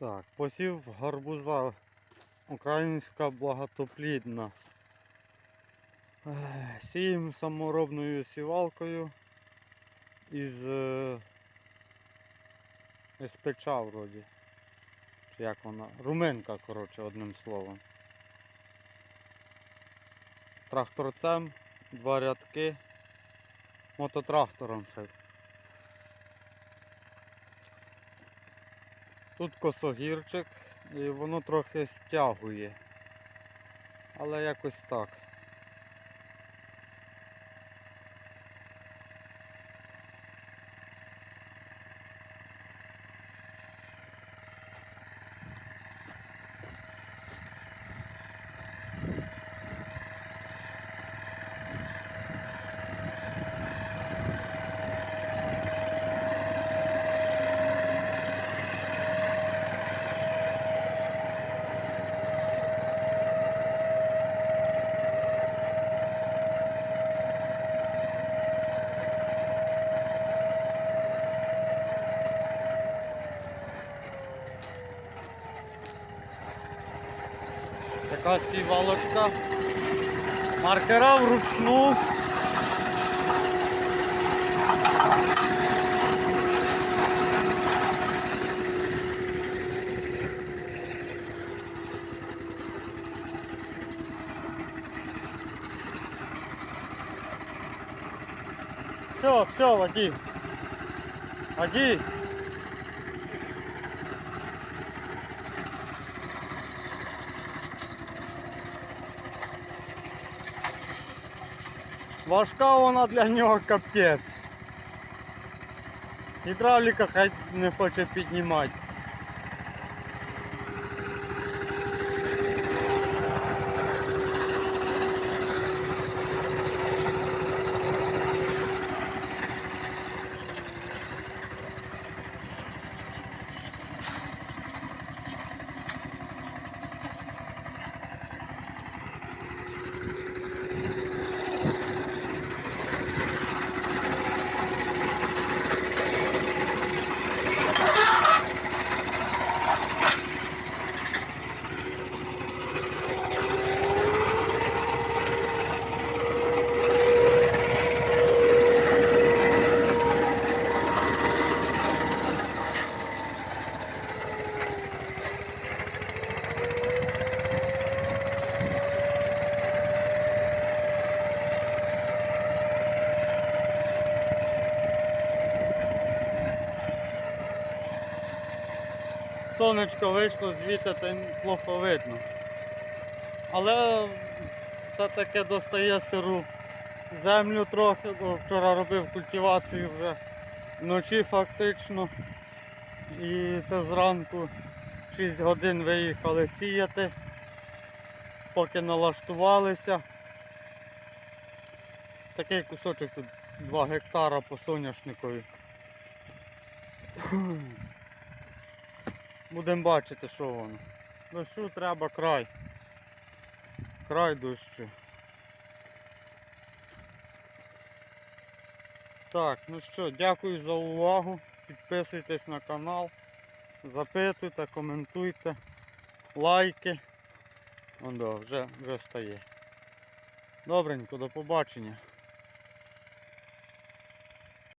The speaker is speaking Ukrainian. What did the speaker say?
Так, посів гарбуза українська багатоплідна. Ех, Сіємо саморобною сівалкою із е, СПЧ вроді. Як вона? Руминка, коротше, одним словом. Тракторцем, два рядки, мототрактором ще. Тут косогірчик і воно трохи стягує. Але якось так. Така сівалочка. Маркера вручну. Все, все, водій. Водій. Важка вона для нього капець. Гідравліка хай не хоче піднімати. Сонечко вийшло, звідси та плохо видно. Але все-таки достає сиру землю трохи, бо вчора робив культивацію вже вночі фактично. І це зранку 6 годин виїхали сіяти, поки налаштувалися. Такий кусочок тут 2 гектара по соняшникові. Будемо бачити, що воно. Дощу треба край. Край дощу. Так, ну що, дякую за увагу. Підписуйтесь на канал, запитуйте, коментуйте, лайки. Ондо, вже, вже стає. Добренько, до побачення.